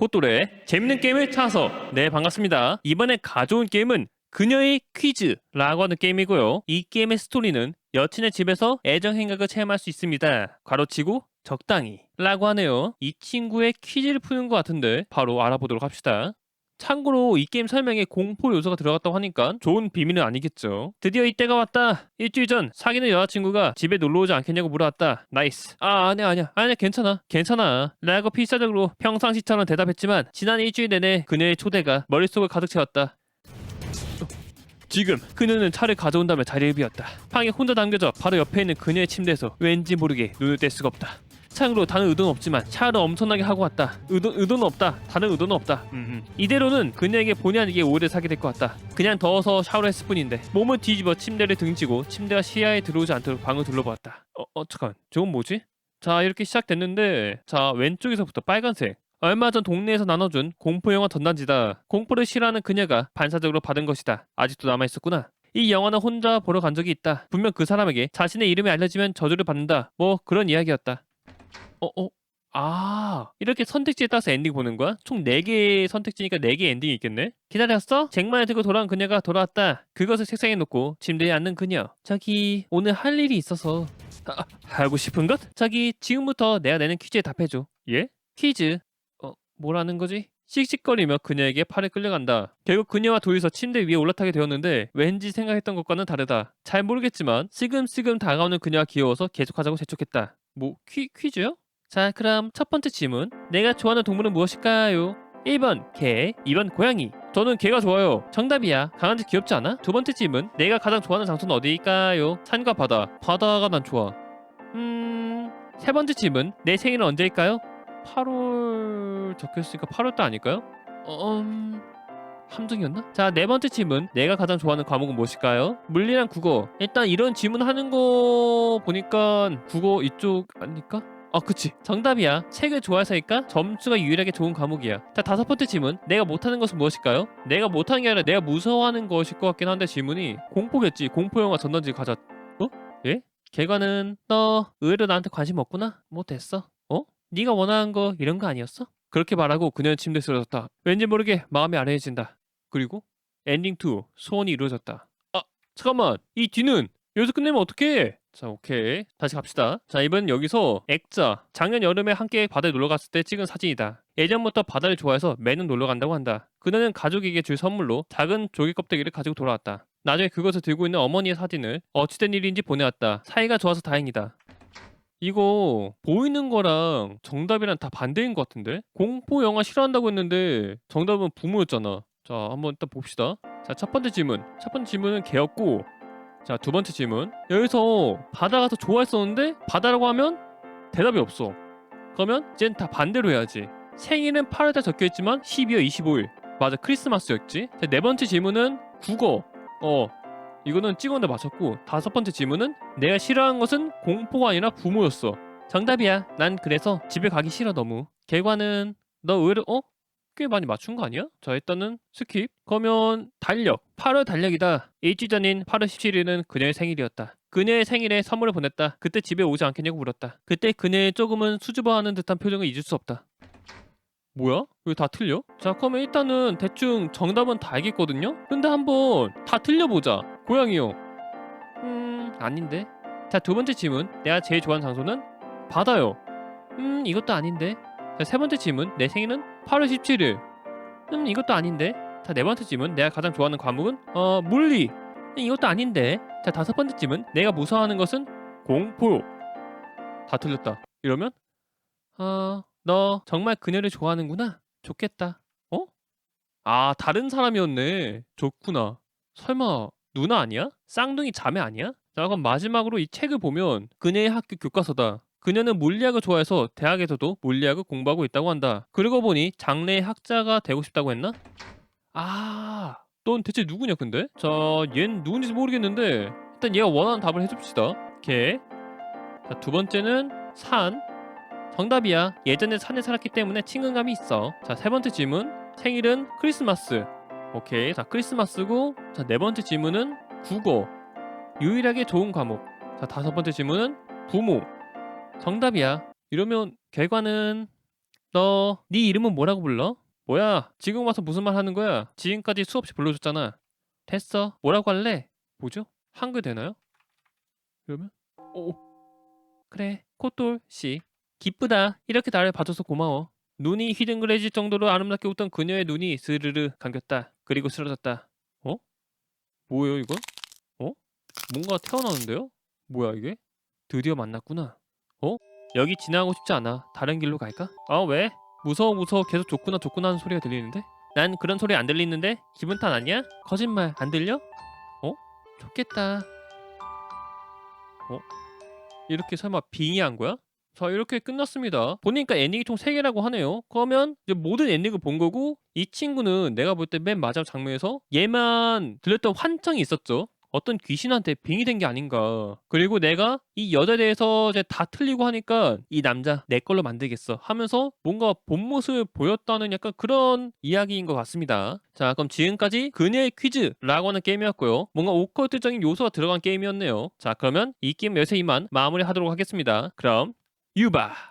꽃도래 재밌는 게임을 찾아서 네 반갑습니다. 이번에 가져온 게임은 그녀의 퀴즈라고 하는 게임이고요. 이 게임의 스토리는 여친의 집에서 애정 행각을 체험할 수 있습니다. 가로치고 적당히 라고 하네요. 이 친구의 퀴즈를 푸는 것 같은데 바로 알아보도록 합시다. 참고로 이 게임 설명에 공포 요소가 들어갔다고 하니까 좋은 비밀은 아니겠죠. 드디어 이때가 왔다. 일주일 전 사귀는 여자친구가 집에 놀러 오지 않겠냐고 물어왔다. 나이스. 아 아니야 아니야 아니야 괜찮아 괜찮아. 라고 필사적으로 평상시처럼 대답했지만 지난 일주일 내내 그녀의 초대가 머릿속을 가득 채웠다. 지금 그녀는 차를 가져온다며 자리를 비웠다. 방에 혼자 당겨져 바로 옆에 있는 그녀의 침대에서 왠지 모르게 눈을 뗄 수가 없다. 참고로 다른 의도는 없지만 샤워를 엄청나게 하고 왔다. 의도, 의도는 없다. 다른 의도는 없다. 음흠. 이대로는 그녀에게 본의 아니게 오해를 사게 될 것 같다. 그냥 더워서 샤워를 했을 뿐인데 몸을 뒤집어 침대를 등지고 침대가 시야에 들어오지 않도록 방을 둘러보았다. 어, 어 잠깐. 저건 뭐지? 자 이렇게 시작됐는데 자 왼쪽에서부터 빨간색 얼마 전 동네에서 나눠준 공포 영화 전단지다. 공포를 싫어하는 그녀가 반사적으로 받은 것이다. 아직도 남아 있었구나. 이 영화는 혼자 보러 간 적이 있다. 분명 그 사람에게 자신의 이름이 알려지면 저주를 받는다. 뭐 그런 이야기였다. 어, 어. 아, 이렇게 선택지에 따라서 엔딩 보는 거야? 총 4개의 선택지니까 4개의 엔딩이 있겠네? 기다렸어? 쟁반을 들고 돌아온 그녀가 돌아왔다. 그것을 책상에 놓고 침대에 앉는 그녀. 저기, 오늘 할 일이 있어서. 아, 하고 싶은 것? 저기, 지금부터 내가 내는 퀴즈에 답해줘. 예? 퀴즈. 어, 뭐라는 거지? 씩씩거리며 그녀에게 팔에 끌려간다. 결국 그녀와 둘이서 침대 위에 올라타게 되었는데 왠지 생각했던 것과는 다르다. 잘 모르겠지만 슬금슬금 다가오는 그녀가 귀여워서 계속하자고 재촉했다. 뭐 퀴, 퀴즈요? 자 그럼 첫 번째 질문 내가 좋아하는 동물은 무엇일까요? 1번 개 2번 고양이 저는 개가 좋아요 정답이야 강아지 귀엽지 않아? 두 번째 질문 내가 가장 좋아하는 장소는 어디일까요? 산과 바다 바다가 난 좋아 음 세 번째 질문 내 생일은 언제일까요? 8월 적혀있으니까 8월달 아닐까요? 어, 음... 함정이었나? 자, 네 번째 질문. 내가 가장 좋아하는 과목은 무엇일까요? 물리랑 국어. 일단 이런 질문 하는 거 보니까 국어 이쪽 아닐까? 아, 그치. 정답이야. 책을 좋아해서일까? 점수가 유일하게 좋은 과목이야. 자, 다섯 번째 질문. 내가 못하는 것은 무엇일까요? 내가 못하는 게 아니라 내가 무서워하는 것일 것 같긴 한데 질문이 공포겠지. 공포 영화 전단지 가자. 어? 예? 개관은 너 의외로 나한테 관심 없구나? 뭐 됐어. 어? 네가 원하는 거 이런 거 아니었어? 그렇게 말하고 그녀는 침대에 쓰러졌다. 왠지 모르게 마음이 아련해진다. 그리고 엔딩 2 소원이 이루어졌다. 아 잠깐만 이 뒤는 여기서 끝내면 어떡해? 자 오케이 다시 갑시다. 자 이번 여기서 액자 작년 여름에 함께 바다에 놀러 갔을 때 찍은 사진이다. 예전부터 바다를 좋아해서 매년 놀러 간다고 한다. 그녀는 가족에게 줄 선물로 작은 조개 껍데기를 가지고 돌아왔다. 나중에 그것을 들고 있는 어머니의 사진을 어찌된 일인지 보내왔다. 사이가 좋아서 다행이다. 이거 보이는 거랑 정답이랑 다 반대인 것 같은데? 공포 영화 싫어한다고 했는데 정답은 부모였잖아. 자, 한번 일단 봅시다. 자, 첫 번째 질문. 첫 번째 질문은 개였고, 자, 두 번째 질문. 여기서 바다가 더 좋아했었는데 바다라고 하면 대답이 없어. 그러면 이젠 다 반대로 해야지. 생일은 8월에 적혀 있지만 12월 25일. 맞아, 크리스마스였지. 자, 네 번째 질문은 국어. 어, 이거는 찍었는데 맞췄고 다섯 번째 질문은 내가 싫어하는 것은 공포가 아니라 부모였어. 정답이야. 난 그래서 집에 가기 싫어 너무. 결과는 너 의외로 어? 꽤 많이 맞춘 거 아니야? 자 일단은 스킵. 그러면 달력. 8월 달력이다. 일주일 전인 8월 17일은 그녀의 생일이었다. 그녀의 생일에 선물을 보냈다. 그때 집에 오지 않겠냐고 물었다. 그때 그녀의 조금은 수줍어하는 듯한 표정을 잊을 수 없다. 뭐야? 왜 다 틀려? 자 그러면 일단은 대충 정답은 다 알겠거든요? 근데 한번 다 틀려보자 고양이요 음 아닌데 자 두 번째 질문 내가 제일 좋아하는 장소는 바다요 음 이것도 아닌데 자 세 번째 질문 내 생일은 8월 17일 음 이것도 아닌데 자 네 번째 질문 내가 가장 좋아하는 과목은 어 물리 음, 이것도 아닌데 자 다섯 번째 질문 내가 무서워하는 것은 공포 다 틀렸다 이러면 어... 너 정말 그녀를 좋아하는구나. 좋겠다. 어? 아, 다른 사람이었네. 좋구나. 설마 누나 아니야? 쌍둥이 자매 아니야? 자, 그럼 마지막으로 이 책을 보면 그녀의 학교 교과서다. 그녀는 물리학을 좋아해서 대학에서도 물리학을 공부하고 있다고 한다. 그러고 보니 장래의 학자가 되고 싶다고 했나? 아, 넌 대체 누구냐 근데? 자, 얜 누군지 모르겠는데 일단 얘가 원하는 답을 해줍시다. 개. 자, 두 번째는 산. 정답이야. 예전에 산에 살았기 때문에 친근감이 있어. 자, 세 번째 질문. 생일은 크리스마스. 오케이. 자, 크리스마스고. 자, 네 번째 질문은 국어. 유일하게 좋은 과목. 자, 다섯 번째 질문은 부모. 정답이야. 이러면 결과는 너 네 이름은 뭐라고 불러? 뭐야 지금 와서 무슨 말 하는 거야? 지금까지 수없이 불러줬잖아. 됐어. 뭐라고 할래? 뭐죠? 한글 되나요? 그러면 오 그래 코돌 씨 기쁘다. 이렇게 나를 봐줘서 고마워. 눈이 휘둥그레질 정도로 아름답게 웃던 그녀의 눈이 스르르 감겼다. 그리고 쓰러졌다. 어? 뭐예요 이건? 어? 뭔가 태어나는데요? 뭐야 이게? 드디어 만났구나. 어? 여기 지나가고 싶지 않아. 다른 길로 갈까? 아 왜? 무서워 무서워 계속 좋구나 좋구나 하는 소리가 들리는데? 난 그런 소리 안 들리는데? 기분 탓 아니야? 거짓말 안 들려? 어? 좋겠다. 어? 이렇게 설마 빙의한 거야? 자 이렇게 끝났습니다. 보니까 엔딩이 총 3개라고 하네요. 그러면 이제 모든 엔딩을 본 거고 이 친구는 내가 볼 때 맨 마지막 장면에서 얘만 들렸던 환청이 있었죠. 어떤 귀신한테 빙의된 게 아닌가. 그리고 내가 이 여자에 대해서 이제 다 틀리고 하니까 이 남자 내 걸로 만들겠어 하면서 뭔가 본 모습을 보였다는 약간 그런 이야기인 것 같습니다. 자, 그럼 지금까지 그녀의 퀴즈라고 하는 게임이었고요. 뭔가 오컬트적인 요소가 들어간 게임이었네요. 자, 그러면 이 게임 여기서 이만 마무리하도록 하겠습니다. 그럼 유바.